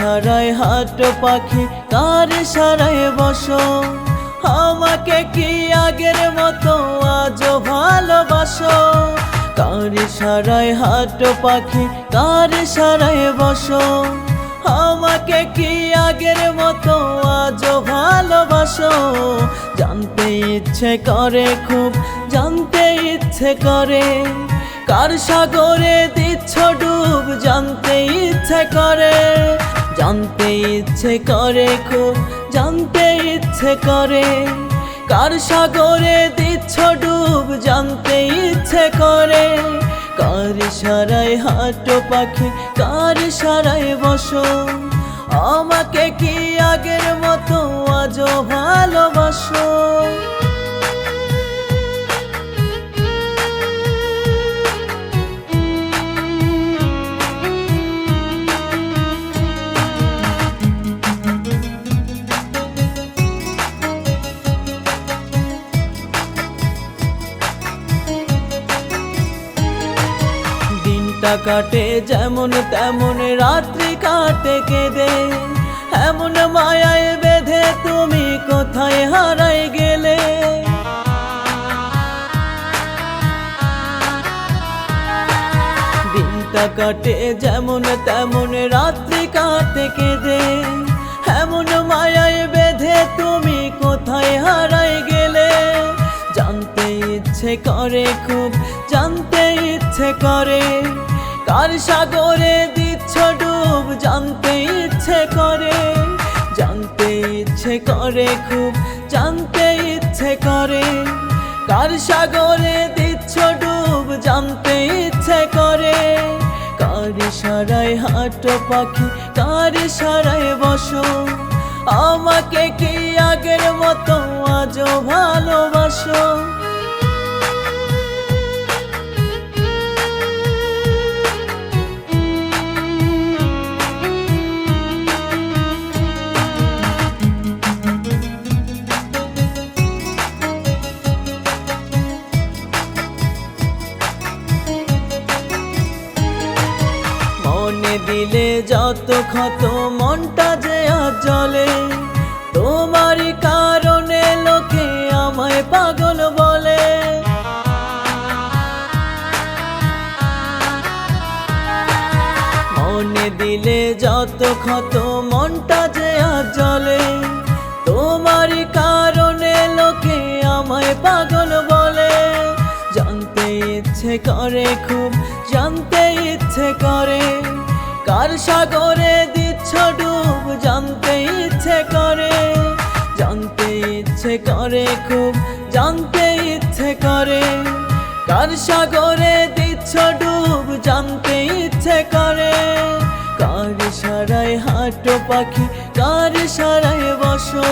সারায় হাট পাখি, কার সারায় বসো? আমাকে কি আগের মতো আজও ভালোবাসো? কার সারায় হাট পাখি, কার সারায় বসো? আমাকে কি আগের মতো আজও ভালোবাসো? জানতে ইচ্ছে করে খুব, জানতে ইচ্ছে করে। কার সাগরে দিচ্ছ ডুব, জানতে ইচ্ছে করে। জানতে ইচ্ছে করে খুব জানতে ইচ্ছে করে। কার সাগরে দিচ্ছ ডুব, জানতে ইচ্ছে করে। কার সারাই হাঁটো পাখি, কার সারাই বসো। আমাকে কি আগের মতো আজও ভালোবাসো? দিনটা কাটে, যেমন তেমন রাত্রি কাটে কেঁদে। এমন মায়ায় বেঁধে তুমি কোথায় হারাই গেলে? দিনটা কাটে, যেমন তেমন রাত্রি কাটে কেঁদে। এমন মায়ায় বেঁধে তুমি কোথায় হারাই গেলে? জানতে ইচ্ছে করে খুব, জানতে ইচ্ছে করে। কার সাগরে দিচ্ছ ডুব, জানতে ইচ্ছে করে, জানতে ইচ্ছে করে খুব, জানতে ইচ্ছে করে। কার সাগরে দিচ্ছ ডুব, জানতে ইচ্ছে করে। কার সারায় হাট পাখি, কার সারায় বসো। আমাকে কি আগের মতো আজও ভালোবাসো? দিলে যত ক্ষত মনটা যে আজ জলে, তোমারই কারণে লোকে আমায় পাগল বলে। মনে দিলে যত ক্ষত মনটা যে আজ জলে, তোমারই কারণে লোকে আমায় পাগল বলে। জানতে ইচ্ছে করে খুব, জানতে ইচ্ছে করে কার সাগরে দিচ্ছ ডুব, জানতে ইচ্ছে করে, জানতে ইচ্ছে করে খুব, জানতে ইচ্ছে করে। কার সাগরে দিচ্ছ ডুব, জানতে ইচ্ছে করে। কার সারায় হাট পাখি, কার সারায় বসো।